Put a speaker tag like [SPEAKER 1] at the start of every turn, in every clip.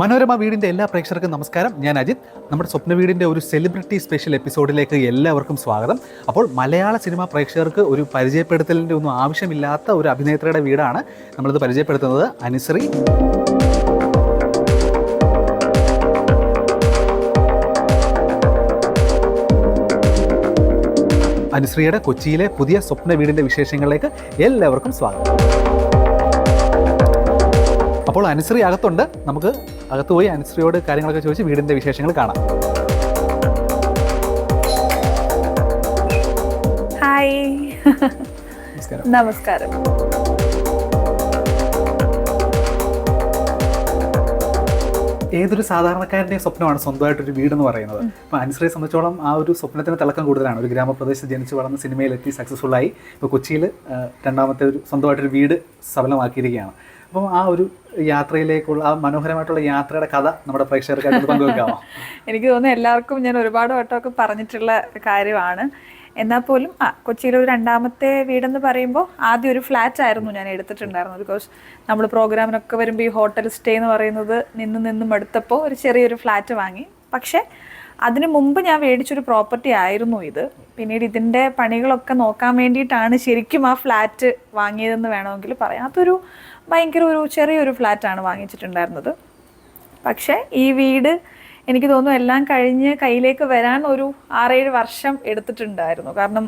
[SPEAKER 1] മനോരമ വീടിന്റെ എല്ലാ പ്രേക്ഷകർക്കും നമസ്കാരം. ഞാൻ അജിത്. നമ്മുടെ സ്വപ്ന വീടിന്റെ ഒരു സെലിബ്രിറ്റി സ്പെഷ്യൽ എപ്പിസോഡിലേക്ക് എല്ലാവർക്കും സ്വാഗതം. അപ്പോൾ മലയാള സിനിമ പ്രേക്ഷകർക്ക് ഒരു പരിചയപ്പെടുത്തലിന്റെ ഒന്നും ആവശ്യമില്ലാത്ത ഒരു അഭിനേത്രിയുടെ വീടാണ് നമ്മളിത് പരിചയപ്പെടുത്തുന്നത്. അനുശ്രീ. അനുശ്രീയുടെ കൊച്ചിയിലെ പുതിയ സ്വപ്ന വീടിന്റെ വിശേഷങ്ങളിലേക്ക് എല്ലാവർക്കും സ്വാഗതം. അപ്പോൾ അനുശ്രീ അകത്തുണ്ട്. നമുക്ക് അകത്ത് പോയി അനുശ്രീയോട് കാര്യങ്ങളൊക്കെ ചോദിച്ച് വീടിന്റെ വിശേഷങ്ങൾ കാണാം.
[SPEAKER 2] ഹായ്.
[SPEAKER 1] നമസ്കാരം.
[SPEAKER 2] നമസ്കാരം.
[SPEAKER 1] ഏതൊരു സാധാരണക്കാരന്റെയും സ്വപ്നമാണ് സ്വന്തമായിട്ടൊരു വീടെന്ന് പറയുന്നത്. അപ്പോൾ അനുശ്രയെ സംബന്ധിച്ചോളം ആ ഒരു സ്വപ്നത്തിന് തിളക്കം കൂടുതലാണ്. ഒരു ഗ്രാമപ്രദേശത്ത് ജനിച്ച് വളർന്ന് സിനിമയിലെത്തി സക്സസ്ഫുള്ളായി ഇപ്പോൾ കൊച്ചിയിൽ രണ്ടാമത്തെ ഒരു സ്വന്തമായിട്ടൊരു വീട് സഫലമാക്കിയിരിക്കുകയാണ് അപ്പോൾ ആ ഒരു യാത്രയിലേക്കുള്ള ആ മനോഹരമായിട്ടുള്ള യാത്രയുടെ കഥ നമ്മുടെ പ്രേക്ഷകർക്കായിട്ട് പങ്കുവെക്കാമോ?
[SPEAKER 2] എനിക്ക് തോന്നുന്നു എല്ലാവർക്കും ഞാൻ ഒരുപാട് വട്ടമൊക്കെ പറഞ്ഞിട്ടുള്ള കാര്യമാണ്. എന്നാൽ പോലും ആ കൊച്ചിയിലെ ഒരു രണ്ടാമത്തെ വീടെന്ന് പറയുമ്പോൾ ആദ്യം ഒരു ഫ്ലാറ്റ് ആയിരുന്നു ഞാൻ എടുത്തിട്ടുണ്ടായിരുന്നത്. ബിക്കോസ് നമ്മൾ പ്രോഗ്രാമിനൊക്കെ വരുമ്പോൾ ഈ ഹോട്ടൽ സ്റ്റേ എന്ന് പറയുന്നത് നിന്ന് നിന്നും എടുത്തപ്പോൾ ഒരു ചെറിയൊരു ഫ്ലാറ്റ് വാങ്ങി. പക്ഷേ അതിന് മുമ്പ് ഞാൻ മേടിച്ചൊരു പ്രോപ്പർട്ടി ആയിരുന്നു ഇത്. പിന്നീട് ഇതിന്റെ പണികളൊക്കെ നോക്കാൻ വേണ്ടിയിട്ടാണ് ശരിക്കും ആ ഫ്ലാറ്റ് വാങ്ങിയതെന്ന് വേണമെങ്കിൽ പറയാം. അതൊരു ഭയങ്കര ഒരു ചെറിയൊരു ഫ്ലാറ്റാണ് വാങ്ങിച്ചിട്ടുണ്ടായിരുന്നത്. പക്ഷേ ഈ വീട് എനിക്ക് തോന്നുന്നു എല്ലാം കഴിഞ്ഞ് കയ്യിലേക്ക് വരാൻ ഒരു ആറേഴ് വർഷം എടുത്തിട്ടുണ്ടായിരുന്നു. കാരണം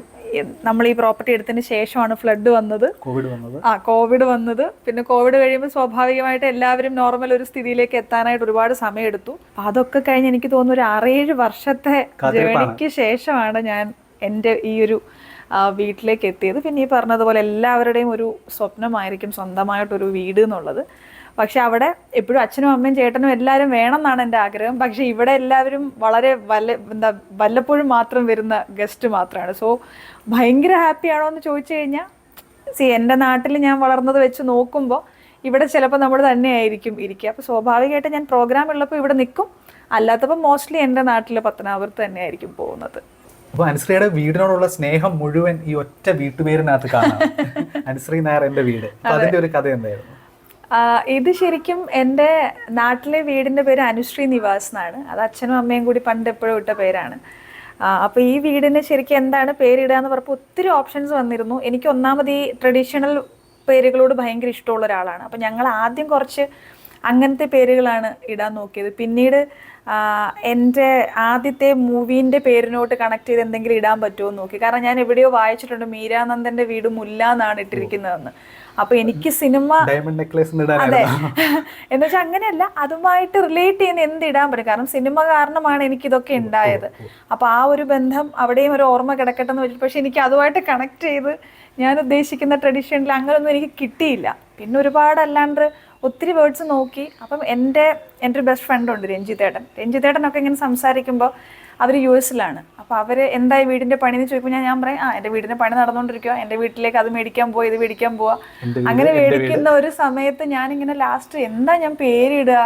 [SPEAKER 2] നമ്മൾ ഈ പ്രോപ്പർട്ടി എടുത്തതിന് ശേഷമാണ് ഫ്ലഡ് വന്നത്.
[SPEAKER 1] കോവിഡ് വന്നത്.
[SPEAKER 2] ആ കോവിഡ് വന്നത്. പിന്നെ കോവിഡ് കഴിയുമ്പോൾ സ്വാഭാവികമായിട്ട് എല്ലാവരും നോർമൽ ഒരു സ്ഥിതിയിലേക്ക് എത്താനായിട്ട് ഒരുപാട് സമയം എടുത്തു അപ്പൊ അതൊക്കെ കഴിഞ്ഞ് എനിക്ക് തോന്നുന്നു ഒരു ആറേഴ് വർഷത്തെ. ജേണിക്ക് ശേഷമാണ് ഞാൻ എന്റെ ഈ ഒരു വീട്ടിലേക്ക് എത്തിയത്. പിന്നെ ഈ പറഞ്ഞതുപോലെ എല്ലാവരുടെയും ഒരു സ്വപ്നമായിരിക്കും സ്വന്തമായിട്ടൊരു വീട് എന്നുള്ളത്. പക്ഷെ അവിടെ എപ്പോഴും അച്ഛനും അമ്മയും ചേട്ടനും എല്ലാവരും വേണം എന്നാണ് എന്റെ ആഗ്രഹം. പക്ഷെ ഇവിടെ എല്ലാവരും വളരെ വല്ല എന്താ വല്ലപ്പോഴും മാത്രം വരുന്ന ഗസ്റ്റ് മാത്രമാണ്. സോ ഭയങ്കര ഹാപ്പിയാണോ എന്ന് ചോദിച്ചു കഴിഞ്ഞാൽ സി എന്റെ നാട്ടിൽ ഞാൻ വളർന്നത് വെച്ച് നോക്കുമ്പോൾ ഇവിടെ ചിലപ്പോൾ നമ്മൾ തന്നെയായിരിക്കും ഇരിക്കുക. അപ്പോൾ സ്വാഭാവികമായിട്ട് ഞാൻ പ്രോഗ്രാം ഉള്ളപ്പോൾ ഇവിടെ നിൽക്കും. അല്ലാത്തപ്പോൾ മോസ്റ്റ്ലി എന്റെ നാട്ടിൽ പത്തനാപുരത്ത് തന്നെയായിരിക്കും പോകുന്നത്.
[SPEAKER 1] അപ്പോൾ അനുശ്രീയുടെ വീടിനോടുള്ള സ്നേഹം മുഴുവൻ ഈ ഒറ്റ വീട്ടുപേരിനകത്ത് കാണാം. അനുശ്രീ നായർ എന്റെ വീട്. അതിന്റെ ഒരു കഥ എന്തായിരുന്നു?
[SPEAKER 2] ഇത് ശരിക്കും എന്റെ നാട്ടിലെ വീടിന്റെ പേര് അനുശ്രീ നിവാസ് എന്നാണ് അത് അച്ഛനും അമ്മയും കൂടി പണ്ട് എപ്പോഴും ഇട്ട പേരാണ്. അപ്പോൾ ഈ വീടിന് ശരിക്കും എന്താണ് പേരിടുക എന്ന് പറഞ്ഞപ്പോൾ ഒത്തിരി ഓപ്ഷൻസ് വന്നിരുന്നു. എനിക്ക് ഒന്നാമത് ഈ ട്രഡീഷണൽ പേരുകളോട് ഭയങ്കര ഇഷ്ടമുള്ള ഒരാളാണ്. അപ്പോൾ ഞങ്ങൾ ആദ്യം കുറച്ച് അങ്ങനത്തെ പേരുകളാണ് ഇടാൻ നോക്കിയത്. പിന്നീട് എന്റെ ആദ്യത്തെ മൂവീന്റെ പേരിനോട്ട് കണക്ട് ചെയ്ത് എന്തെങ്കിലും ഇടാൻ പറ്റുമോ എന്ന് നോക്കി. കാരണം ഞാൻ എവിടെയോ വായിച്ചിട്ടുണ്ട് മീരാനന്ദന്റെ വീട് മുല്ല എന്നാണ് ഇട്ടിരിക്കുന്നതെന്ന്. അപ്പൊ എനിക്ക് സിനിമ
[SPEAKER 1] ഡയമണ്ട് നെക്ലേസ്
[SPEAKER 2] അതെ.
[SPEAKER 1] എന്നുവെച്ചാൽ
[SPEAKER 2] എന്ന് വെച്ചാൽ അങ്ങനെയല്ല അതുമായിട്ട് റിലേറ്റ് ചെയ്യുന്ന എന്ത് ഇടാൻ പറ്റും? കാരണം സിനിമ കാരണമാണ് എനിക്ക് ഇതൊക്കെ ഉണ്ടായത്. അപ്പൊ ആ ഒരു ബന്ധം അവിടെയും ഒരു ഓർമ്മ കിടക്കട്ടെ എന്ന് വെച്ചിട്ട് പക്ഷെ എനിക്ക് അതുമായിട്ട് കണക്ട് ചെയ്ത് ഞാൻ ഉദ്ദേശിക്കുന്ന ട്രഡീഷനിൽ അങ്ങനെയൊന്നും എനിക്ക് കിട്ടിയില്ല. പിന്നെ ഒരുപാട് അല്ലാണ്ട് ഒത്തിരി വേർഡ്സ് നോക്കി. അപ്പം എന്റെ എന്റെ ഒരു ബെസ്റ്റ് ഫ്രണ്ട് ഉണ്ട് രഞ്ജിത്തേട്ടൻ. രഞ്ജിത്തേട്ടനൊക്കെ ഇങ്ങനെ സംസാരിക്കുമ്പോൾ അവർ യു എസിലാണ് അപ്പോൾ അവർ എന്തായി വീടിന്റെ പണി എന്ന് ചോദിക്കുമ്പോൾ ഞാൻ ഞാൻ പറയും ആ എന്റെ വീടിന്റെ പണി നടന്നുകൊണ്ടിരിക്കുക എന്റെ വീട്ടിലേക്ക് അത് മേടിക്കാൻ പോവാ ഇത് മേടിക്കാൻ പോവാ. അങ്ങനെ മേടിക്കുന്ന ഒരു സമയത്ത് ഞാനിങ്ങനെ ലാസ്റ്റ് എന്താ ഞാൻ പേരിടുക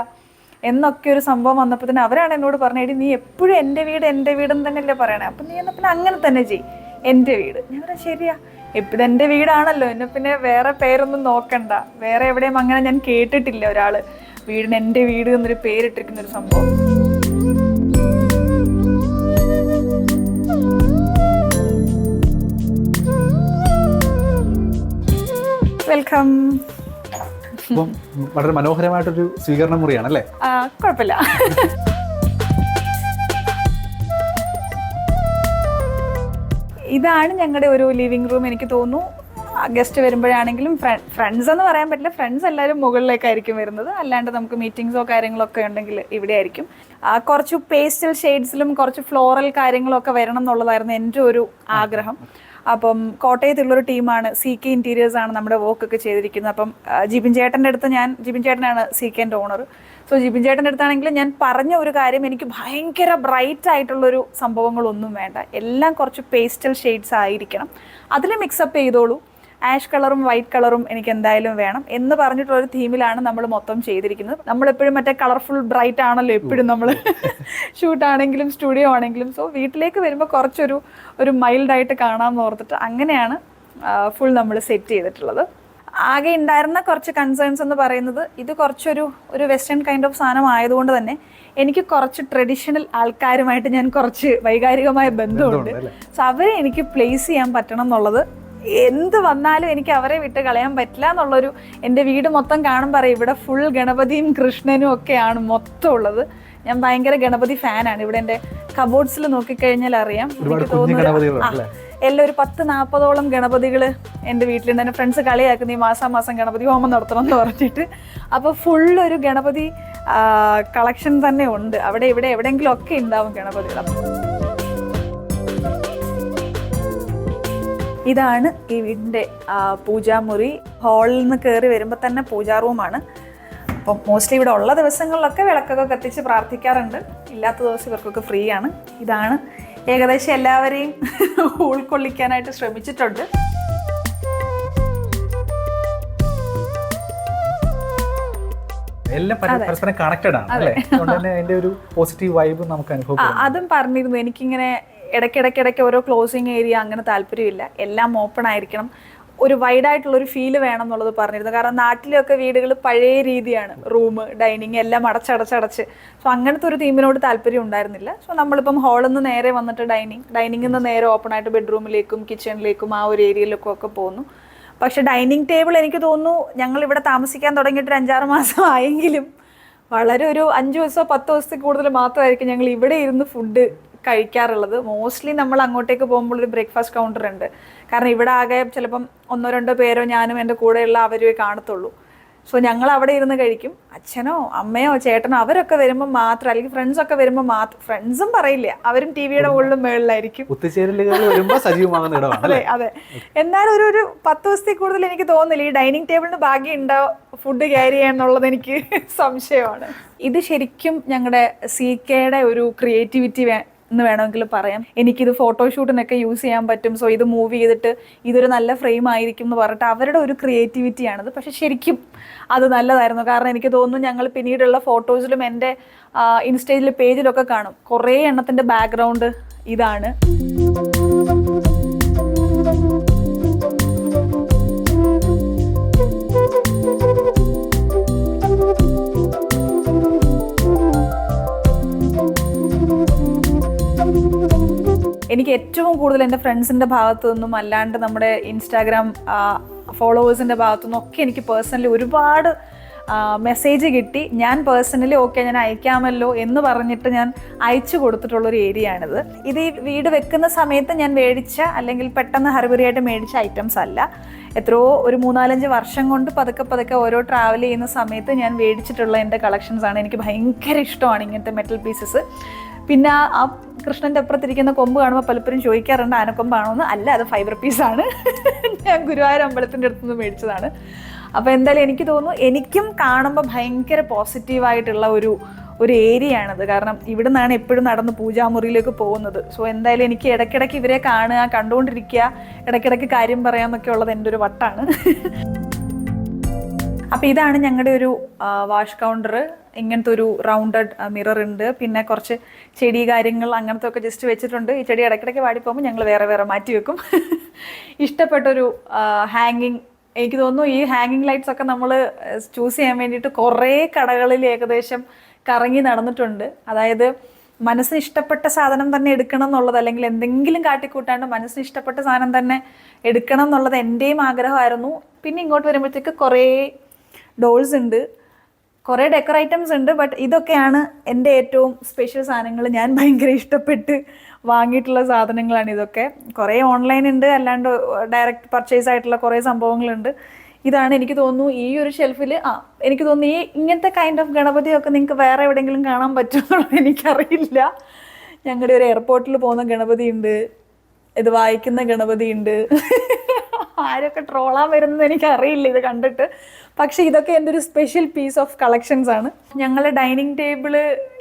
[SPEAKER 2] എന്നൊക്കെ ഒരു സംഭവം വന്നപ്പോൾ തന്നെ അവരാണ് എന്നോട് പറഞ്ഞത് "എടി, നീ എപ്പോഴും എന്റെ വീട് എന്റെ വീടെന്ന് തന്നെയല്ലേ പറയണേ. അപ്പം നീ എന്നാൽ പിന്നെ അങ്ങനെ തന്നെ ചെയ്യും. എന്റെ വീട്. ഞാൻ പറയാം ശരിയാ. എപ്പോഴും എന്റെ വീടാണല്ലോ. എന്നെ പിന്നെ വേറെ പേരൊന്നും നോക്കണ്ട. വേറെ എവിടെയും അങ്ങനെ ഞാൻ കേട്ടിട്ടില്ല ഒരാൾ വീടിന് എന്റെ വീട് എന്നൊരു പേരിട്ടിരിക്കുന്ന ഒരു സംഭവം. വെൽക്കം.
[SPEAKER 1] വളരെ മനോഹരമായിട്ടൊരു സ്വീകരണ മുറിയാണ് അല്ലേ
[SPEAKER 2] കുഴപ്പമില്ല. ഇതാണ് ഞങ്ങളുടെ ഒരു ലിവിങ് റൂം എനിക്ക് തോന്നുന്നു. ഗസ്റ്റ് വരുമ്പോഴാണെങ്കിലും ഫ്രണ്ട്സ് എന്ന് പറയാൻ പറ്റില്ല. ഫ്രണ്ട്സ് എല്ലാവരും മുകളിലേക്കായിരിക്കും വരുന്നത്. അല്ലാണ്ട് നമുക്ക് മീറ്റിങ്സോ കാര്യങ്ങളോ ഒക്കെ ഉണ്ടെങ്കിൽ ഇവിടെ ആയിരിക്കും. കുറച്ച് പേസ്റ്റൽ ഷെയ്ഡ്സിലും കുറച്ച് ഫ്ലോറൽ കാര്യങ്ങളൊക്കെ വരണം എന്നുള്ളതായിരുന്നു എന്റെ ഒരു ആഗ്രഹം. അപ്പം കോട്ടയത്തുള്ള ഒരു ടീമാണ് സി കെ ഇന്റീരിയേഴ്സ് ആണ് നമ്മുടെ വർക്ക് ഒക്കെ ചെയ്തിരിക്കുന്നത്. അപ്പം ജിബിൻ ചേട്ടന്റെ അടുത്ത് ഞാൻ ജിബിൻ ചേട്ടനാണ് സി കെന്റെ ഓണർ സോ ജിബിൻ ചേട്ടന്റെ അടുത്താണെങ്കിൽ ഞാൻ പറഞ്ഞ ഒരു കാര്യം എനിക്ക് ഭയങ്കര ബ്രൈറ്റ് ആയിട്ടുള്ളൊരു സംഭവങ്ങളൊന്നും വേണ്ട. എല്ലാം കുറച്ച് പേസ്റ്റൽ ഷെയ്ഡ്സ് ആയിരിക്കണം. അതിൽ മിക്സപ്പ് ചെയ്തോളൂ. ആഷ് കളറും വൈറ്റ് കളറും എനിക്ക് എന്തായാലും വേണം എന്ന് പറഞ്ഞിട്ടുള്ള ഒരു തീമിലാണ് നമ്മൾ മൊത്തം ചെയ്തിരിക്കുന്നത്. നമ്മൾ എപ്പോഴും മറ്റേ കളർഫുൾ ബ്രൈറ്റ് ആണല്ലോ എപ്പോഴും നമ്മൾ ഷൂട്ട് ആണെങ്കിലും സ്റ്റുഡിയോ ആണെങ്കിലും. സോ വീട്ടിലേക്ക് വരുമ്പോൾ കുറച്ചൊരു ഒരു മൈൽഡായിട്ട് കാണാമെന്ന് ഓർത്തിട്ട് അങ്ങനെയാണ് ഫുൾ നമ്മൾ സെറ്റ് ചെയ്തിട്ടുള്ളത്. ആകെ ഉണ്ടായിരുന്ന കുറച്ച് കൺസേൺസ് എന്ന് പറയുന്നത് ഇത് കുറച്ചൊരു ഒരു വെസ്റ്റേൺ കൈൻഡ് ഓഫ് സാധനം ആയതുകൊണ്ട് തന്നെ എനിക്ക് കുറച്ച് ട്രഡീഷണൽ ആൾക്കാരുമായിട്ട് ഞാൻ കുറച്ച് വൈകാരികമായ ബന്ധമുണ്ട്. സോ അവരെ എനിക്ക് പ്ലേസ് ചെയ്യാൻ പറ്റണം എന്നുള്ളത് എന്ത് വന്നാലും എനിക്ക് അവരെ വിട്ട് കളയാൻ പറ്റില്ല എന്നുള്ളൊരു എന്റെ വീട് മൊത്തം കാണുമ്പോൾ പറയും ഇവിടെ ഫുൾ ഗണപതിയും കൃഷ്ണനും ഒക്കെയാണ് മൊത്തം ഉള്ളത്. ഞാൻ ഭയങ്കര ഗണപതി ഫാനാണ് ഇവിടെ എന്റെ കബോർഡ്സിൽ നോക്കിക്കഴിഞ്ഞാൽ അറിയാം. എനിക്ക് തോന്നുന്നു? എല്ലാം ഒരു പത്ത് നാൽപ്പതോളം ഗണപതികൾ എന്റെ വീട്ടിലുണ്ട്. എന്റെ ഫ്രണ്ട്സ് കളിയാക്കുന്ന ഈ മാസം മാസം ഗണപതി ഹോമം നടത്തണം എന്ന് പറഞ്ഞിട്ട് അപ്പോൾ ഫുള്ളൊരു ഗണപതി കളക്ഷൻ തന്നെ ഉണ്ട്. അവിടെ ഇവിടെ എവിടെയെങ്കിലും ഒക്കെ ഉണ്ടാവും ഗണപതികൾ. ഇതാണ് ഈ വീടിന്റെ പൂജാമുറി. ഹാളിൽ നിന്ന് കയറി വരുമ്പോൾ തന്നെ പൂജാ റൂമാണ് അപ്പം മോസ്റ്റ്ലി ഇവിടെ ഉള്ള ദിവസങ്ങളിലൊക്കെ വിളക്കൊക്കെ കത്തിച്ച് പ്രാർത്ഥിക്കാറുണ്ട്. ഇല്ലാത്ത ദിവസം ഇവർക്കൊക്കെ ഫ്രീ ആണ്. ഇതാണ് ഏകദേശം എല്ലാവരെയും ഉൾക്കൊള്ളിക്കാനായിട്ട് ശ്രമിച്ചിട്ടുണ്ട്.
[SPEAKER 1] എല്ലാം പരസ്പരം കണക്റ്റഡ് ആണ് അല്ലേ? അതുകൊണ്ട് തന്നെ അതിന്റെ ഒരു പോസിറ്റീവ് വൈബ് നമുക്ക്
[SPEAKER 2] അതും പറഞ്ഞിരുന്നു. എനിക്കിങ്ങനെ ഇടയ്ക്കിടയ്ക്കിടയ്ക്ക് ഓരോ ക്ലോസിങ് ഏരിയ അങ്ങനെ താല്പര്യമില്ല. എല്ലാം ഓപ്പൺ ആയിരിക്കണം. ഒരു വൈഡ് ആയിട്ടുള്ള ഒരു ഫീൽ വേണം എന്നുള്ളത് പറഞ്ഞിരുന്നു. കാരണം നാട്ടിലൊക്കെ വീടുകൾ പഴയ രീതിയാണ്. റൂം ഡൈനിങ് എല്ലാം അടച്ചടച്ചടച്ച്. സോ അങ്ങനത്തെ ഒരു തീമിനോട് താല്പര്യം ഉണ്ടായിരുന്നില്ല. സോ നമ്മളിപ്പം ഹാളിൽ നിന്ന് നേരെ വന്നിട്ട് ഡൈനിങ് ഡൈനിങ്ങിൽ നിന്ന് നേരെ ഓപ്പൺ ആയിട്ട് ബെഡ്റൂമിലേക്കും കിച്ചണിലേക്കും ആ ഒരു ഏരിയയിലേക്കും ഒക്കെ പോകുന്നു പക്ഷെ ഡൈനിങ് ടേബിൾ എനിക്ക് തോന്നുന്നു ഞങ്ങൾ ഇവിടെ താമസിക്കാൻ തുടങ്ങിയിട്ട് ഒരു അഞ്ചാറ് മാസം ആയെങ്കിലും വളരെ ഒരു അഞ്ച് ദിവസമോ പത്ത് ദിവസത്തിൽ കൂടുതൽ മാത്രമായിരിക്കും ഞങ്ങൾ ഇവിടെ ഇരുന്ന് ഫുഡ് കഴിക്കാറുള്ളത്. മോസ്റ്റ്ലി നമ്മൾ അങ്ങോട്ടേക്ക് പോകുമ്പോൾ ഒരു ബ്രേക്ക്ഫാസ്റ്റ് കൗണ്ടർ ഉണ്ട്. കാരണം ഇവിടെ ആകെ ചിലപ്പം ഒന്നോ രണ്ടോ പേരോ ഞാനും എന്റെ കൂടെയുള്ള അവരുമേ കാണത്തുള്ളൂ. സോ ഞങ്ങൾ അവിടെ ഇരുന്ന് കഴിക്കും. അച്ഛനോ അമ്മയോ ചേട്ടനോ അവരൊക്കെ വരുമ്പോൾ മാത്രം അല്ലെങ്കിൽ ഫ്രണ്ട്സൊക്കെ വരുമ്പോൾ മാത്രം ഫ്രണ്ട്സും പറയില്ല. അവരും ടി വിയുടെ മുകളിലും മേളിലായിരിക്കും. അതെ അതെ. എന്നാലും ഒരു ഒരു പത്ത് ദിവസത്തിൽ കൂടുതൽ എനിക്ക് തോന്നുന്നില്ല. ഈ ഡൈനിങ് ടേബിളിന് ഭാഗ്യം ഉണ്ടോ? ഫുഡ് ക്യാരി ചെയ്യാന്നുള്ളത് എനിക്ക് സംശയമാണ്. ഇത് ശരിക്കും ഞങ്ങളുടെ സി കെയുടെ ഒരു ക്രിയേറ്റിവിറ്റി എന്ന് വേണമെങ്കിൽ പറയാം. എനിക്കിത് ഫോട്ടോഷൂട്ടിനൊക്കെ യൂസ് ചെയ്യാൻ പറ്റും. സോ ഇത് മൂവ് ചെയ്തിട്ട് ഇതൊരു നല്ല ഫ്രെയിം ആയിരിക്കും എന്ന് പറഞ്ഞിട്ട് അവരുടെ ഒരു ക്രിയേറ്റിവിറ്റിയാണത് പക്ഷെ ശരിക്കും അത് നല്ലതായിരുന്നു. കാരണം എനിക്ക് തോന്നുന്നു ഞങ്ങൾ പിന്നീടുള്ള ഫോട്ടോസിലും എന്റെ ഇൻസ്റ്റേജിലെ പേജിലൊക്കെ കാണും. കുറേ എണ്ണത്തിന്റെ ബാക്ക്ഗ്രൗണ്ട് ഇതാണ്. എനിക്ക് ഏറ്റവും കൂടുതൽ എന്റെ ഫ്രണ്ട്സിന്റെ ഭാഗത്തു നിന്നും അല്ലാണ്ട് നമ്മുടെ ഇൻസ്റ്റാഗ്രാം ഫോളോവേഴ്സിന്റെ ഭാഗത്തു നിന്നൊക്കെ എനിക്ക് പേഴ്സണലി ഒരുപാട് മെസ്സേജ് കിട്ടി. ഞാൻ പേഴ്സണലി ഓക്കെ ഞാൻ അയക്കാമല്ലോ എന്ന് പറഞ്ഞിട്ട് ഞാൻ അയച്ചു കൊടുത്തിട്ടുള്ളൊരു ഏരിയ ആണിത്. ഇത് ഈ വീട് വെക്കുന്ന സമയത്ത് ഞാൻ മേടിച്ച അല്ലെങ്കിൽ പെട്ടെന്ന് ഹർബറിയായിട്ട് മേടിച്ച ഐറ്റംസ് അല്ല. എത്രയോ ഒരു മൂന്നാലഞ്ച് വർഷം കൊണ്ട് പതുക്കെ പതുക്കെ ഓരോ ട്രാവൽ ചെയ്യുന്ന സമയത്ത് ഞാൻ മേടിച്ചിട്ടുള്ള എന്റെ കളക്ഷൻസ് ആണ് എനിക്ക് ഭയങ്കര ഇഷ്ടമാണ് ഇങ്ങനത്തെ മെറ്റൽ പീസസ് പിന്നെ ആ കൃഷ്ണന്റെ അപ്പുറത്തിരിക്കുന്ന കൊമ്പ് കാണുമ്പോൾ പലപ്പോഴും ചോദിക്കാറുണ്ട് ആനക്കൊമ്പാണോ എന്ന്. അല്ല അത് ഫൈബർ പീസാണ് ഞാൻ ഗുരുവായൂർ അമ്പലത്തിന്റെ അടുത്ത് നിന്ന് മേടിച്ചതാണ്. അപ്പോൾ എന്തായാലും എനിക്ക് തോന്നുന്നു എനിക്കും കാണുമ്പോൾ ഭയങ്കര പോസിറ്റീവായിട്ടുള്ള ഒരു ഒരു ഏരിയ ആണത്. കാരണം ഇവിടെ നിന്നാണ് എപ്പോഴും നടന്ന് പൂജാമുറിയിലേക്ക് പോകുന്നത്. സോ എന്തായാലും എനിക്ക് ഇടയ്ക്കിടയ്ക്ക് ഇവരെ കാണുക കണ്ടുകൊണ്ടിരിക്കുക ഇടയ്ക്കിടയ്ക്ക് കാര്യം പറയാമെന്നൊക്കെ ഉള്ളത് എന്റെ ഒരു വട്ടാണ്. അപ്പോൾ ഇതാണ് ഞങ്ങളുടെ ഒരു വാഷ് കൗണ്ടർ ഇങ്ങനത്തെ ഒരു റൗണ്ടഡ് മിറർ ഉണ്ട് പിന്നെ കുറച്ച് ചെടി കാര്യങ്ങൾ അങ്ങനത്തെ ഒക്കെ ജസ്റ്റ് വെച്ചിട്ടുണ്ട്. ഈ ചെടി ഇടയ്ക്കിടയ്ക്ക് വാടി പോകുമ്പോൾ ഞങ്ങൾ വേറെ വേറെ മാറ്റി വെക്കും. ഇഷ്ടപ്പെട്ടൊരു ഹാങ്ങിങ് എനിക്ക് തോന്നുന്നു ഈ ഹാങ്ങിങ് ലൈറ്റ്സ് ഒക്കെ നമ്മൾ ചൂസ് ചെയ്യാൻ വേണ്ടിയിട്ട് കുറേ കടകളിൽ ഏകദേശം കറങ്ങി നടന്നിട്ടുണ്ട്. അതായത് മനസ്സിന് ഇഷ്ടപ്പെട്ട സാധനം തന്നെ എടുക്കണം എന്നുള്ളത് അല്ലെങ്കിൽ എന്തെങ്കിലും കാട്ടിക്കൂട്ടാണ്ട് മനസ്സിന് ഇഷ്ടപ്പെട്ട സാധനം തന്നെ എടുക്കണം എന്നുള്ളത് എന്റെയും ആഗ്രഹമായിരുന്നു. പിന്നെ ഇങ്ങോട്ട് വരുമ്പോഴത്തേക്ക് കുറേ ഡോൾസ് ഉണ്ട്. കുറേ ഡെക്കർ ഐറ്റംസ് ഉണ്ട് ബട്ട് ഇതൊക്കെയാണ് എന്റെ ഏറ്റവും സ്പെഷ്യൽ സാധനങ്ങൾ. ഞാൻ ഭയങ്കര ഇഷ്ടപ്പെട്ട് വാങ്ങിയിട്ടുള്ള സാധനങ്ങളാണ് ഇതൊക്കെ. കുറേ ഓൺലൈൻ ഉണ്ട് അല്ലാണ്ട് ഡയറക്റ്റ് പർച്ചേസ് ആയിട്ടുള്ള കുറേ സംഭവങ്ങളുണ്ട്. ഇതാണ് എനിക്ക് തോന്നുന്നു ഈ ഒരു ഷെൽഫിൽ ആ എനിക്ക് തോന്നുന്നു ഈ ഇങ്ങനത്തെ കൈൻഡ് ഓഫ് ഗണപതിയൊക്കെ നിങ്ങൾക്ക് വേറെ എവിടെയെങ്കിലും കാണാൻ പറ്റുമെന്നുള്ളത് എനിക്കറിയില്ല. ഞങ്ങളുടെ ഒരു എയർപോർട്ടിൽ പോകുന്ന ഗണപതി ഉണ്ട്. ഇത് വായിക്കുന്ന ഗണപതി ഉണ്ട്. ആരൊക്കെ ട്രോളാൻ വരുന്നത് എനിക്കറിയില്ല ഇത് കണ്ടിട്ട്. പക്ഷേ ഇതൊക്കെ എന്റെ ഒരു സ്പെഷ്യൽ പീസ് ഓഫ് കളക്ഷൻസ് ആണ്. ഞങ്ങളുടെ ഡൈനിങ് ടേബിൾ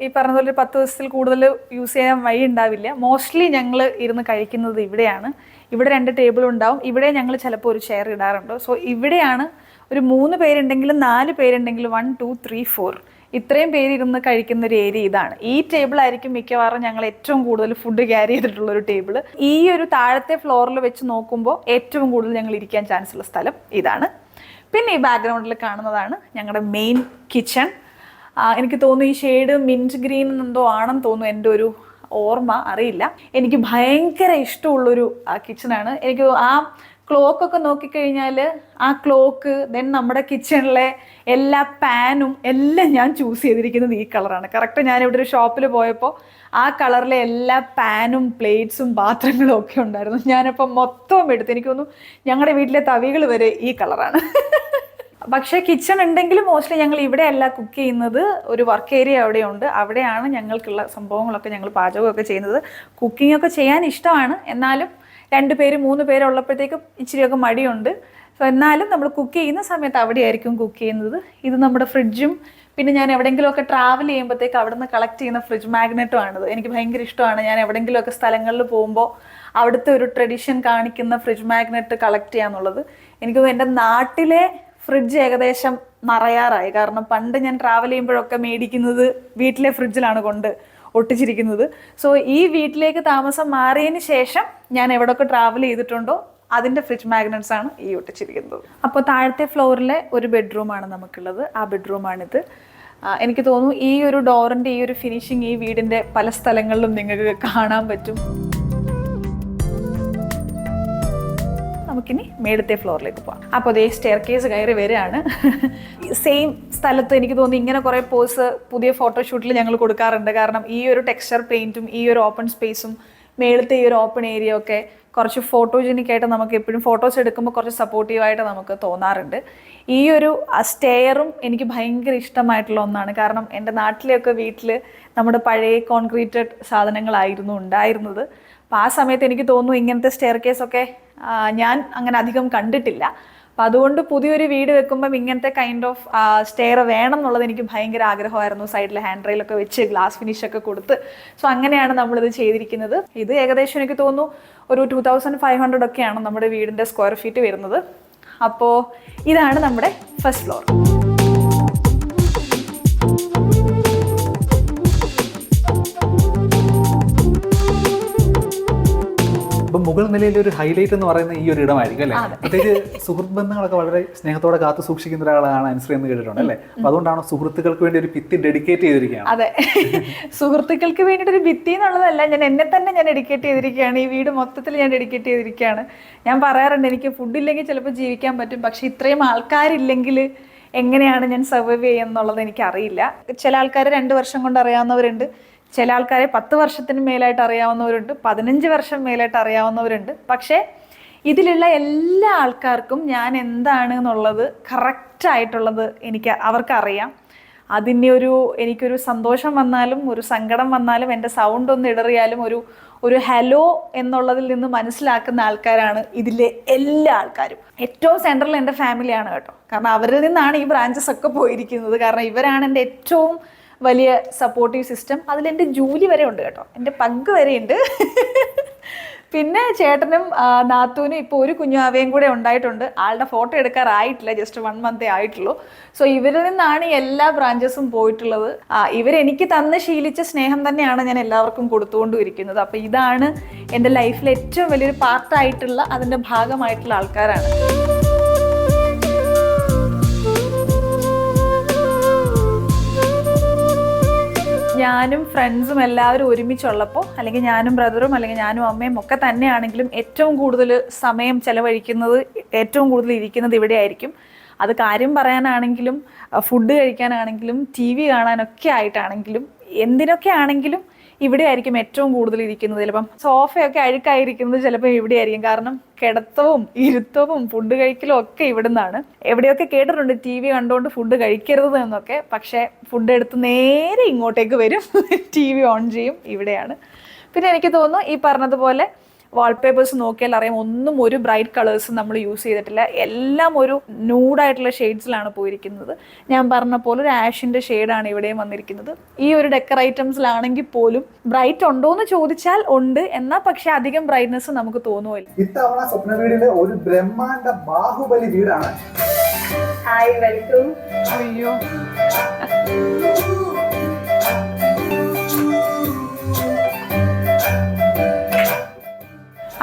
[SPEAKER 2] ഈ പറഞ്ഞ പോലെ ഒരു പത്ത് ദിവസത്തിൽ കൂടുതൽ യൂസ് ചെയ്യാൻ വഴി ഉണ്ടാവില്ല. മോസ്റ്റ്ലി ഞങ്ങൾ ഇരുന്ന് കഴിക്കുന്നത് ഇവിടെയാണ്. ഇവിടെ രണ്ട് ടേബിൾ ഉണ്ടാവും. ഇവിടെ ഞങ്ങൾ ചിലപ്പോൾ ഒരു ചെയർ ഇടാറുണ്ട്. സോ ഇവിടെയാണ് ഒരു മൂന്ന് പേരുണ്ടെങ്കിലും നാല് പേരുണ്ടെങ്കിലും വൺ ടു ത്രീ ഫോർ ഇത്രയും പേര് ഇരുന്ന് കഴിക്കുന്ന ഒരു ഏരിയ ഇതാണ്. ഈ ടേബിൾ ആയിരിക്കും മിക്കവാറും ഞങ്ങൾ ഏറ്റവും കൂടുതൽ ഫുഡ് ക്യാരി ചെയ്തിട്ടുള്ള ഒരു ടേബിൾ ഈ ഒരു താഴത്തെ ഫ്ലോറിൽ വെച്ച് നോക്കുമ്പോൾ ഏറ്റവും കൂടുതൽ ഞങ്ങൾ ഇരിക്കാൻ ചാൻസ് ഉള്ള സ്ഥലം ഇതാണ്. പിന്നെ ഈ ബാക്ക്ഗ്രൗണ്ടിൽ കാണുന്നതാണ് ഞങ്ങളുടെ മെയിൻ കിച്ചൺ എനിക്ക് തോന്നുന്നു ഈ ഷെയ്ഡ് മിന്റ് ഗ്രീൻ എന്തോ ആണെന്ന് തോന്നുന്നു എന്റെ ഒരു ഓർമ്മ. അറിയില്ല. എനിക്ക് ഭയങ്കര ഇഷ്ടമുള്ളൊരു കിച്ചണാണ് എനിക്ക് ആ ക്ലോക്ക് ഒക്കെ നോക്കിക്കഴിഞ്ഞാൽ ആ ക്ലോക്ക് ദെൻ നമ്മുടെ കിച്ചണിലെ എല്ലാ പാനും എല്ലാം ഞാൻ ചൂസ് ചെയ്തിരിക്കുന്നത് ഈ കളറാണ് കറക്റ്റ് ഞാൻ ഇവിടെ ഒരു ഷോപ്പിൽ പോയപ്പോൾ ആ കളറിലെ എല്ലാ പാനും പ്ലേറ്റ്സും പാത്രങ്ങളും ഒക്കെ ഉണ്ടായിരുന്നു. ഞാനപ്പോൾ മൊത്തം എടുത്ത് എനിക്ക് തോന്നുന്നു ഞങ്ങളുടെ വീട്ടിലെ തവികൾ വരെ ഈ കളറാണ് പക്ഷേ കിച്ചൺ ഉണ്ടെങ്കിലും മോസ്റ്റ്ലി ഞങ്ങൾ ഇവിടെയല്ല കുക്ക് ചെയ്യുന്നത്. ഒരു വർക്ക് ഏരിയ അവിടെയുണ്ട്. അവിടെയാണ് ഞങ്ങൾക്കുള്ള സംഭവങ്ങളൊക്കെ ഞങ്ങൾ പാചകമൊക്കെ ചെയ്യുന്നത്. കുക്കിംഗ് ഒക്കെ ചെയ്യാൻ ഇഷ്ടമാണ്. എന്നാലും രണ്ട് പേര് മൂന്ന് പേര് ഉള്ളപ്പോഴത്തേക്കും ഇച്ചിരിയൊക്കെ മടിയുണ്ട്. സോ എന്നാലും നമ്മൾ കുക്ക് ചെയ്യുന്ന സമയത്ത് അവിടെയായിരിക്കും കുക്ക് ചെയ്യുന്നത്. ഇത് നമ്മുടെ ഫ്രിഡ്ജും പിന്നെ ഞാൻ എവിടെയെങ്കിലുമൊക്കെ ട്രാവൽ ചെയ്യുമ്പോഴത്തേക്ക് അവിടെ നിന്ന് കളക്ട് ചെയ്യുന്ന ഫ്രിഡ്ജ് മാഗ്നറ്റും ആണത്. എനിക്ക് ഭയങ്കര ഇഷ്ടമാണ്. ഞാൻ എവിടെയെങ്കിലുമൊക്കെ സ്ഥലങ്ങളിൽ പോകുമ്പോൾ അവിടുത്തെ ഒരു ട്രഡീഷൻ കാണിക്കുന്ന ഫ്രിഡ്ജ് മാഗ്നറ്റ് കളക്ട് ചെയ്യാന്നുള്ളത്. എനിക്ക് എന്റെ നാട്ടിലെ ഫ്രിഡ്ജ് ഏകദേശം മറയാറായി കാരണം പണ്ട് ഞാൻ ട്രാവൽ ചെയ്യുമ്പോഴൊക്കെ മേടിക്കുന്നത് വീട്ടിലെ ഫ്രിഡ്ജിലാണ് കൊണ്ട്. ഒട്ടിച്ചിരിക്കുന്നത്. സോ ഈ വീട്ടിലേക്ക് താമസം മാറിയതിന് ശേഷം ഞാൻ എവിടെയൊക്കെ ട്രാവൽ ചെയ്തിട്ടുണ്ടോ അതിന്റെ ഫ്രിഡ്ജ് മാഗ്നറ്റ്സ് ആണ് ഈ ഒട്ടിച്ചിരിക്കുന്നത്. അപ്പോൾ താഴത്തെ ഫ്ലോറിലെ ഒരു ബെഡ്റൂമാണ് നമുക്കുള്ളത്. ആ ബെഡ്റൂമാണിത് എനിക്ക് തോന്നുന്നു ഈ ഒരു ഡോറിന്റെ ഈ ഒരു ഫിനിഷിങ് ഈ വീടിന്റെ പല സ്ഥലങ്ങളിലും നിങ്ങൾക്ക് കാണാൻ പറ്റും. നമുക്കിനി മേടത്തെ ഫ്ലോറിലേക്ക് പോകാം അപ്പോൾ അതേ സ്റ്റെയർ കേസ് കയറി വരികയാണ്. സെയിം സ്ഥലത്ത് എനിക്ക് തോന്നി ഇങ്ങനെ കുറേ പോസ് പുതിയ ഫോട്ടോഷൂട്ടിൽ ഞങ്ങൾ കൊടുക്കാറുണ്ട്. കാരണം ഈ ഒരു ടെക്സ്ചർ പെയിന്റും ഈ ഒരു ഓപ്പൺ സ്പേസും മേളത്തെ ഈ ഒരു ഓപ്പൺ ഏരിയ ഒക്കെ കുറച്ച് ഫോട്ടോജനിക് ആയിട്ട് നമുക്ക് എപ്പോഴും ഫോട്ടോസ് എടുക്കുമ്പോൾ കുറച്ച് സപ്പോർട്ടീവായിട്ട് നമുക്ക് തോന്നാറുണ്ട്. ഈ ഒരു സ്റ്റെയറും എനിക്ക് ഭയങ്കര ഇഷ്ടമായിട്ടുള്ള ഒന്നാണ്. കാരണം എന്റെ നാട്ടിലെയൊക്കെ വീട്ടിൽ നമ്മുടെ പഴയ കോൺക്രീറ്റഡ് സാധനങ്ങളായിരുന്നു ഉണ്ടായിരുന്നത്. അപ്പോൾ ആ സമയത്ത് എനിക്ക് തോന്നുന്നു ഇങ്ങനത്തെ സ്റ്റെയർ കേസൊക്കെ ഞാൻ അങ്ങനെ അധികം കണ്ടിട്ടില്ല. അപ്പം അതുകൊണ്ട് പുതിയൊരു വീട് വെക്കുമ്പം ഇങ്ങനത്തെ കൈൻഡ് ഓഫ് സ്റ്റെയർ വേണം എന്നുള്ളത് എനിക്ക് ഭയങ്കര ആഗ്രഹമായിരുന്നു. സൈഡിൽ ഹാൻഡ് റെയിലൊക്കെ വെച്ച് ഗ്ലാസ് ഫിനിഷ് ഒക്കെ കൊടുത്ത്. സോ അങ്ങനെയാണ് നമ്മളിത് ചെയ്തിരിക്കുന്നത്. ഇത് ഏകദേശം എനിക്ക് തോന്നുന്നു ഒരു ടു തൗസൻഡ് ഫൈവ് ഹൺഡ്രഡ് ഒക്കെയാണ് നമ്മുടെ വീടിന്റെ സ്ക്വയർ ഫീറ്റ് വരുന്നത്. അപ്പോൾ ഇതാണ് നമ്മുടെ ഫസ്റ്റ് ഫ്ലോർ
[SPEAKER 1] ഇപ്പൊ മുകൾ നിലയിലെ ഒരു ഹൈലൈറ്റ് എന്ന് പറയുന്ന ഈ ഒരു ഇടമായിരിക്കും അല്ലേ? പ്രത്യേകിച്ച് സുഹൃത്ത് ബന്ധങ്ങളൊക്കെ വളരെ സ്നേഹത്തോടെ കാത്തു സൂക്ഷിക്കുന്ന ഒരാളാണ് അനുശ്രീ എന്ന് കേട്ടിട്ടുണ്ട് അല്ലേ? അപ്പൊ അതുകൊണ്ടാണ് സുഹൃത്തുക്കൾക്ക് വേണ്ടി ഒരു ഭിത്തി ഡെഡിക്കേറ്റ് ചെയ്തിരിക്കുകയാണ്.
[SPEAKER 2] അതെ. സുഹൃത്തുക്കൾക്ക് വേണ്ടി ഒരു ഭിത്തി എന്നുള്ളതല്ല ഞാൻ എന്നെ തന്നെ ഞാൻ ഡെഡിക്കേറ്റ് ചെയ്തിരിക്കുകയാണ്. ഈ വീട് മൊത്തത്തിൽ ഞാൻ ഡെഡിക്കേറ്റ് ചെയ്തിരിക്കുകയാണ്. ഞാൻ പറയാറുണ്ട് എനിക്ക് ഫുഡ് ഇല്ലെങ്കിൽ ചിലപ്പോൾ ജീവിക്കാൻ പറ്റും. പക്ഷെ ഇത്രയും ആൾക്കാരില്ലെങ്കിൽ എങ്ങനെയാണ് ഞാൻ സർവൈവ് ചെയ്യുന്നുള്ളത് എനിക്കറിയില്ല. ചില ആൾക്കാർ രണ്ട് വർഷം കൊണ്ട് അറിയാവുന്നവരുണ്ട്. ചില ആൾക്കാരെ പത്ത് വർഷത്തിന് മേലായിട്ട് അറിയാവുന്നവരുണ്ട് പതിനഞ്ച് വർഷം മേലായിട്ട് അറിയാവുന്നവരുണ്ട്. പക്ഷേ ഇതിലുള്ള എല്ലാ ആൾക്കാർക്കും ഞാൻ എന്താണ് എന്നുള്ളത് കറക്റ്റായിട്ടുള്ളത് എനിക്ക് അവർക്കറിയാം. അതിന്റെ ഒരു എനിക്കൊരു സന്തോഷം വന്നാലും ഒരു സങ്കടം വന്നാലും എന്റെ സൗണ്ട് ഒന്ന് ഇടറിയാലും ഒരു ഒരു ഹലോ എന്നുള്ളതിൽ നിന്ന് മനസ്സിലാക്കുന്ന ആൾക്കാരാണ് ഇതിലെ എല്ലാ ആൾക്കാരും. ഏറ്റവും സെൻട്രൽ എന്റെ ഫാമിലിയാണ് കേട്ടോ. കാരണം അവരിൽ നിന്നാണ് ഈ ബ്രാഞ്ചസ് ഒക്കെ പോയിരിക്കുന്നത്. കാരണം ഇവരാണ് എന്റെ ഏറ്റവും വലിയ സപ്പോർട്ടീവ് സിസ്റ്റം അതിലെന്റെ ജൂലി വരെ ഉണ്ട് കേട്ടോ. എന്റെ പങ്ക് വരെ ഉണ്ട്. പിന്നെ ചേട്ടനും നാത്തൂനും ഇപ്പോൾ ഒരു കുഞ്ഞാവയും കൂടെ ഉണ്ടായിട്ടുണ്ട്. ആളുടെ ഫോട്ടോ എടുക്കാറായിട്ടില്ല. ജസ്റ്റ് വൺ മന്തേ ആയിട്ടുള്ളൂ. സോ ഇവരിൽ നിന്നാണ് എല്ലാ ബ്രാഞ്ചസും പോയിട്ടുള്ളത്. ഇവരെനിക്ക് തന്ന് ശീലിച്ച സ്നേഹം തന്നെയാണ് ഞാൻ എല്ലാവർക്കും കൊടുത്തുകൊണ്ടും ഇരിക്കുന്നത് അപ്പോൾ ഇതാണ് എന്റെ ലൈഫിലെ ഏറ്റവും വലിയൊരു പാർട്ടായിട്ടുള്ള അതിന്റെ ഭാഗമായിട്ടുള്ള ആൾക്കാരാണ്. ഞാനും ഫ്രണ്ട്സും എല്ലാവരും ഒരുമിച്ചുള്ളപ്പോൾ അല്ലെങ്കിൽ ഞാനും ബ്രദറും അല്ലെങ്കിൽ ഞാനും അമ്മയും ഒക്കെ തന്നെയാണെങ്കിലും ഏറ്റവും കൂടുതൽ സമയം ചെലവഴിക്കുന്നത് ഏറ്റവും കൂടുതൽ ഇരിക്കുന്നത് ഇവിടെ ആയിരിക്കും അത് കാര്യം പറയാനാണെങ്കിലും ഫുഡ് കഴിക്കാനാണെങ്കിലും ടി വി കാണാനൊക്കെ ആയിട്ടാണെങ്കിലും എന്തിനൊക്കെ ആണെങ്കിലും ഇവിടെ ആയിരിക്കും ഏറ്റവും കൂടുതൽ ഇരിക്കുന്നത്. ചിലപ്പം സോഫയൊക്കെ അഴുക്കായിരിക്കുന്നത് ചിലപ്പോൾ ഇവിടെ ആയിരിക്കും കാരണം കിടത്തവും ഇരുത്തവും ഫുഡ് കഴിക്കലും ഒക്കെ ഇവിടെ നിന്നാണ് എവിടെയൊക്കെ കേട്ടിട്ടുണ്ട് ടി വി കണ്ടുകൊണ്ട് ഫുഡ് കഴിക്കരുത് എന്നൊക്കെ. പക്ഷേ ഫുഡ് എടുത്ത് നേരെ ഇങ്ങോട്ടേക്ക് വരും. ടി വി ഓൺ ചെയ്യും. ഇവിടെയാണ്. പിന്നെ എനിക്ക് തോന്നുന്നു ഈ പറഞ്ഞതുപോലെ വാൾപേപ്പേഴ്സ് നോക്കിയാൽ അറിയാം. ഒന്നും ഒരു ബ്രൈറ്റ് കളേഴ്സ് നമ്മൾ യൂസ് ചെയ്തിട്ടില്ല. എല്ലാം ഒരു ന്യൂഡായിട്ടുള്ള ഷെയ്ഡ്സിലാണ് പോയിരിക്കുന്നത്. ഞാൻ പറഞ്ഞ പോലെ ഒരു ആഷിന്റെ ഷെയ്ഡാണ് ഇവിടെയും വന്നിരിക്കുന്നത്. ഈ ഒരു ഡെക്കർ ഐറ്റംസിലാണെങ്കിൽ പോലും ബ്രൈറ്റ് ഉണ്ടോ എന്ന് ചോദിച്ചാൽ ഉണ്ട്. എന്നാൽ പക്ഷേ അധികം ബ്രൈറ്റ്നെസ് നമുക്ക് തോന്നുമില്ല
[SPEAKER 1] ഇത്തവണ സ്വപ്ന വീടിലെ ഒരു ബ്രഹ്മാണ്ട ബാഹുബലി വീടാണ്.
[SPEAKER 2] ഹായ് വെൽക്കം അയ്യോ.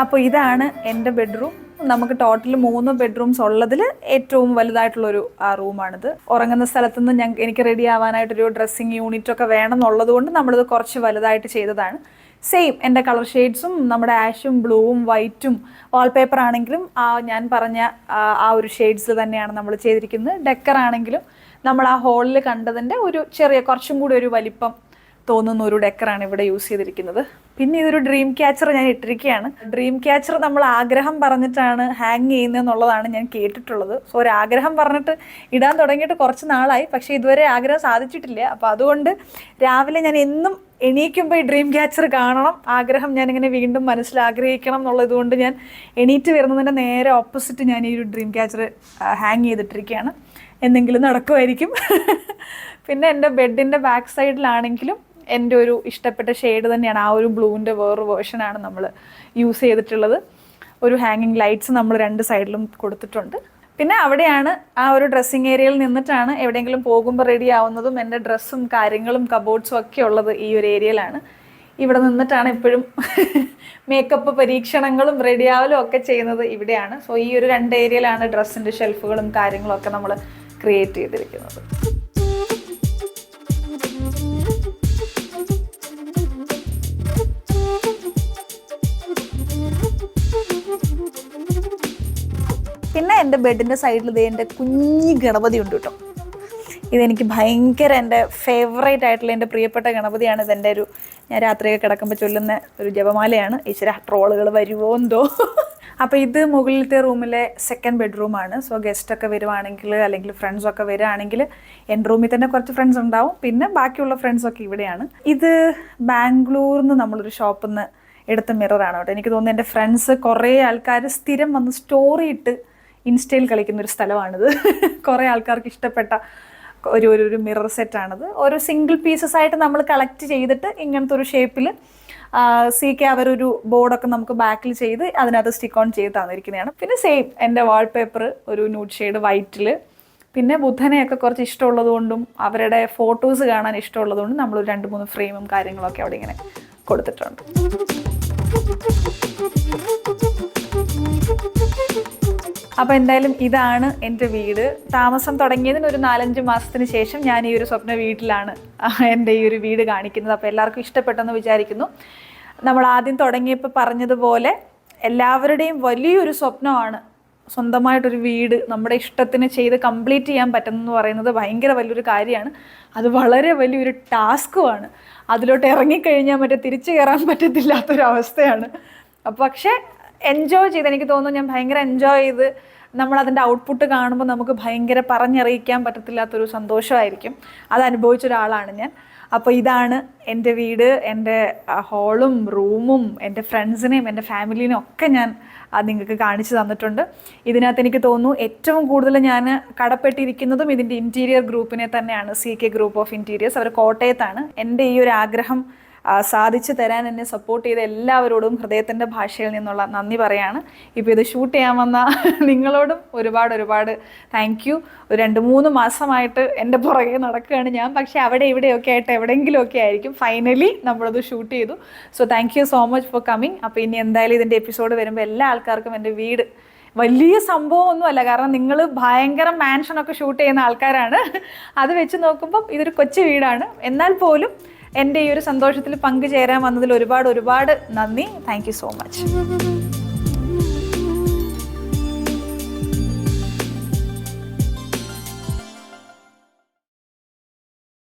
[SPEAKER 2] അപ്പോൾ ഇതാണ് എന്റെ ബെഡ്റൂം. നമുക്ക് ടോട്ടൽ മൂന്ന് ബെഡ്റൂംസ് ഉള്ളതിൽ ഏറ്റവും വലുതായിട്ടുള്ളൊരു ആ റൂമാണിത്. ഉറങ്ങുന്ന സ്ഥലത്തു നിന്ന് ഞങ്ങൾക്ക് എനിക്ക് റെഡി ആവാനായിട്ടൊരു ഡ്രസ്സിങ് യൂണിറ്റ് ഒക്കെ വേണം എന്നുള്ളത് കൊണ്ട് നമ്മളിത് കുറച്ച് വലുതായിട്ട് ചെയ്തതാണ്. സെയിം എന്റെ കളർ ഷെയ്ഡ്സും നമ്മുടെ ആഷും ബ്ലൂവും വൈറ്റും വാൾപേപ്പർ ആണെങ്കിലും ആ ഞാൻ പറഞ്ഞ ആ ഒരു ഷെയ്ഡ്സ് തന്നെയാണ് നമ്മൾ ചെയ്തിരിക്കുന്നത്. ഡെക്കർ ആണെങ്കിലും നമ്മൾ ആ ഹോളിൽ കണ്ടതിന്റെ ഒരു ചെറിയ കുറച്ചും കൂടി ഒരു വലിപ്പം തോന്നുന്ന ഒരു ഡെക്കറാണ് ഇവിടെ യൂസ് ചെയ്തിരിക്കുന്നത്. പിന്നെ ഇതൊരു ഡ്രീം ക്യാച്ചർ ഞാൻ ഇട്ടിരിക്കുകയാണ്. ഡ്രീം ക്യാച്ചർ നമ്മൾ ആഗ്രഹം പറഞ്ഞിട്ടാണ് ഹാങ് ചെയ്യുന്നതെന്നുള്ളതാണ് ഞാൻ കേട്ടിട്ടുള്ളത്. സോ ഒരു ആഗ്രഹം പറഞ്ഞിട്ട് ഇടാൻ തുടങ്ങിയിട്ട് കുറച്ച് നാളായി. പക്ഷേ ഇതുവരെ ആഗ്രഹം സാധിച്ചിട്ടില്ല. അപ്പോൾ അതുകൊണ്ട് രാവിലെ ഞാൻ എന്നും എണീക്കുമ്പോൾ ഈ ഡ്രീം ക്യാച്ചർ കാണണം. ആഗ്രഹം ഞാനിങ്ങനെ വീണ്ടും മനസ്സിൽ ആഗ്രഹിക്കണം എന്നുള്ളത് കൊണ്ട് ഞാൻ എണീറ്റ് വരുന്നതിന്റെ നേരെ ഓപ്പോസിറ്റ് ഞാൻ ഈ ഒരു ഡ്രീം ക്യാച്ചർ ഹാങ് ചെയ്തിട്ടിരിക്കുകയാണ്. എന്തെങ്കിലും നടക്കുമായിരിക്കും. പിന്നെ എന്റെ ബെഡിന്റെ ബാക്ക് സൈഡിലാണെങ്കിലും എന്റെ ഒരു ഇഷ്ടപ്പെട്ട ഷെയ്ഡ് തന്നെയാണ്. ആ ഒരു ബ്ലൂവിന്റെ വേറൊരു വേർഷനാണ് നമ്മൾ യൂസ് ചെയ്തിട്ടുള്ളത്. ഒരു ഹാങ്ങിങ് ലൈറ്റ്സ് നമ്മൾ രണ്ട് സൈഡിലും കൊടുത്തിട്ടുണ്ട്. പിന്നെ അവിടെയാണ് ആ ഒരു ഡ്രസ്സിങ് ഏരിയയിൽ നിന്നിട്ടാണ് എവിടെയെങ്കിലും പോകുമ്പോൾ റെഡി ആവുന്നതും എന്റെ ഡ്രസ്സും കാര്യങ്ങളും കബോർഡ്സും ഒക്കെ ഉള്ളത് ഈ ഒരു ഏരിയയിലാണ് ഇവിടെ നിന്നിട്ടാണ് എപ്പോഴും മേക്കപ്പ് പരീക്ഷണങ്ങളും റെഡിയാവലും ഒക്കെ ചെയ്യുന്നത് ഇവിടെയാണ്. സോ ഈ ഒരു രണ്ട് ഏരിയയിലാണ് ഡ്രസ്സിന്റെ ഷെൽഫുകളും കാര്യങ്ങളും ഒക്കെ നമ്മൾ ക്രിയേറ്റ് ചെയ്തിരിക്കുന്നത്. എന്റെ ബെഡിന്റെ സൈഡിൽ ഇതേ എന്റെ കുഞ്ഞി ഗണപതി ഉണ്ട് കേട്ടോ. ഇതെനിക്ക് ഭയങ്കര എന്റെ ഫേവറേറ്റ് ആയിട്ടുള്ള എന്റെ പ്രിയപ്പെട്ട ഗണപതിയാണ്. ഇതെന്റെ ഒരു ഞാൻ രാത്രിയൊക്കെ കിടക്കുമ്പോൾ ചൊല്ലുന്ന ഒരു ജപമാലയാണ്. ഈശ്വര ട്രോളുകൾ വരുമോ എന്തോ. അപ്പോൾ ഇത് മുകളിലത്തെ റൂമിലെ സെക്കൻഡ് ബെഡ്റൂമാണ് സോ ഗസ്റ്റൊക്കെ വരുവാണെങ്കിൽ അല്ലെങ്കിൽ ഫ്രണ്ട്സൊക്കെ വരികയാണെങ്കിൽ എന്റെ റൂമിൽ തന്നെ കുറച്ച് ഫ്രണ്ട്സ് ഉണ്ടാവും. പിന്നെ ബാക്കിയുള്ള ഫ്രണ്ട്സൊക്കെ ഇവിടെയാണ്. ഇത് ബാംഗ്ലൂരിൽ നിന്ന് നമ്മളൊരു ഷോപ്പിൽ നിന്ന് എടുത്ത മിററാണ് കേട്ടോ. എനിക്ക് തോന്നുന്നു എന്റെ ഫ്രണ്ട്സ് കുറേ ആൾക്കാർ സ്ഥിരം വന്ന് സ്റ്റോറി ഇട്ട് ഇൻസ്റ്റയിൽ കളിക്കുന്ന ഒരു സ്ഥലമാണിത്. കുറേ ആൾക്കാർക്ക് ഇഷ്ടപ്പെട്ട ഒരു ഒരു ഒരു മിറർ സെറ്റാണത്. ഓരോ സിംഗിൾ പീസസ് ആയിട്ട് നമ്മൾ കളക്ട് ചെയ്തിട്ട് ഇങ്ങനത്തെ ഒരു ഷേപ്പിൽ സി കെ അവരൊരു ബോർഡൊക്കെ നമുക്ക് ബാക്കിൽ ചെയ്ത് അതിനകത്ത് സ്റ്റിക്ക് ഓൺ ചെയ്ത് തന്നിരിക്കുന്നതാണ്. പിന്നെ സെയിം എന്റെ വാൾപേപ്പർ ഒരു ന്യൂഡ് ഷെയ്ഡ് വൈറ്റിൽ പിന്നെ ബുദ്ധനെയൊക്കെ കുറച്ച് ഇഷ്ടമുള്ളത് കൊണ്ടും അവരുടെ ഫോട്ടോസ് കാണാൻ ഇഷ്ടമുള്ളത് കൊണ്ടും നമ്മൾ രണ്ട് മൂന്ന് ഫ്രെയിമും കാര്യങ്ങളൊക്കെ അവിടെ ഇങ്ങനെ കൊടുത്തിട്ടുണ്ട്. അപ്പോൾ എന്തായാലും ഇതാണ് എന്റെ വീട്. താമസം തുടങ്ങിയതിന് ഒരു നാലഞ്ച് മാസത്തിന് ശേഷം ഞാൻ ഈ ഒരു സ്വപ്ന വീട്ടിലാണ് എന്റെ ഈ ഒരു വീട് കാണിക്കുന്നത്. അപ്പോൾ എല്ലാവർക്കും ഇഷ്ടപ്പെട്ടെന്ന് വിചാരിക്കുന്നു. നമ്മൾ ആദ്യം തുടങ്ങിയപ്പോൾ പറഞ്ഞതുപോലെ എല്ലാവരുടെയും വലിയൊരു സ്വപ്നമാണ് സ്വന്തമായിട്ടൊരു വീട് നമ്മുടെ ഇഷ്ടത്തിന് ചെയ്ത് കംപ്ലീറ്റ് ചെയ്യാൻ പറ്റുന്നതെന്ന് പറയുന്നത് ഭയങ്കര വലിയൊരു കാര്യമാണ്. അത് വളരെ വലിയൊരു ടാസ്ക്കുമാണ് അതിലോട്ട് ഇറങ്ങിക്കഴിഞ്ഞാൽ മറ്റേ തിരിച്ചു കയറാൻ പറ്റത്തില്ലാത്തൊരവസ്ഥയാണ്. അപ്പോൾ പക്ഷേ എൻജോയ് ചെയ്ത് എനിക്ക് തോന്നുന്നു ഞാൻ ഭയങ്കര എൻജോയ് ചെയ്ത് നമ്മൾ അതിന്റെ ഔട്ട്പുട്ട് കാണുമ്പോൾ നമുക്ക് ഭയങ്കര പറഞ്ഞറിയിക്കാൻ പറ്റത്തില്ലാത്തൊരു സന്തോഷമായിരിക്കും. അത് അനുഭവിച്ച ഒരാളാണ് ഞാൻ. അപ്പോൾ ഇതാണ് എന്റെ വീട് എന്റെ ഹോളും റൂമും എന്റെ ഫ്രണ്ട്സിനെയും എന്റെ ഫാമിലിനെയും ഒക്കെ ഞാൻ നിങ്ങൾക്ക് കാണിച്ചു തന്നിട്ടുണ്ട്. ഇതിനകത്ത് എനിക്ക് തോന്നുന്നു ഏറ്റവും കൂടുതൽ ഞാൻ കടപ്പെട്ടിരിക്കുന്നതും ഇതിന്റെ ഇന്റീരിയർ ഗ്രൂപ്പിനെ തന്നെയാണ്. C K group of interiors അവർ കോട്ടയത്താണ്. എന്റെ ഈ ഒരു ആഗ്രഹം സാധിച്ചു തരാൻ എന്നെ സപ്പോർട്ട് ചെയ്ത എല്ലാവരോടും ഹൃദയത്തിന്റെ ഭാഷയിൽ നിന്നുള്ള നന്ദി പറയാണ്. ഇപ്പോൾ ഇത് ഷൂട്ട് ചെയ്യാൻ വന്ന നിങ്ങളോടും ഒരുപാട് ഒരുപാട് താങ്ക് യു ഒരു രണ്ട് മൂന്ന് മാസമായിട്ട് എന്റെ പുറകെ നടക്കുകയാണ് ഞാൻ. പക്ഷേ അവിടെ ഇവിടെയൊക്കെ ആയിട്ട് എവിടെയെങ്കിലുമൊക്കെ ആയിരിക്കും. ഫൈനലി നമ്മളത് ഷൂട്ട് ചെയ്തു. So thank you so much for coming അപ്പോൾ ഇനി എന്തായാലും ഇതിന്റെ എപ്പിസോഡ് വരുമ്പോൾ എല്ലാ ആൾക്കാർക്കും എന്റെ വീട് വലിയ സംഭവമൊന്നുമല്ല. കാരണം നിങ്ങൾ ഭയങ്കര മാൻഷനൊക്കെ ഷൂട്ട് ചെയ്യുന്ന ആൾക്കാരാണ്. അത് വെച്ച് നോക്കുമ്പം ഇതൊരു കൊച്ചു വീടാണ്. എന്നാൽ പോലും എന്റെ ഈ ഒരു സന്തോഷത്തിൽ പങ്കുചേരാൻ വന്നതിൽ ഒരുപാട് ഒരുപാട് നന്ദി. Thank so much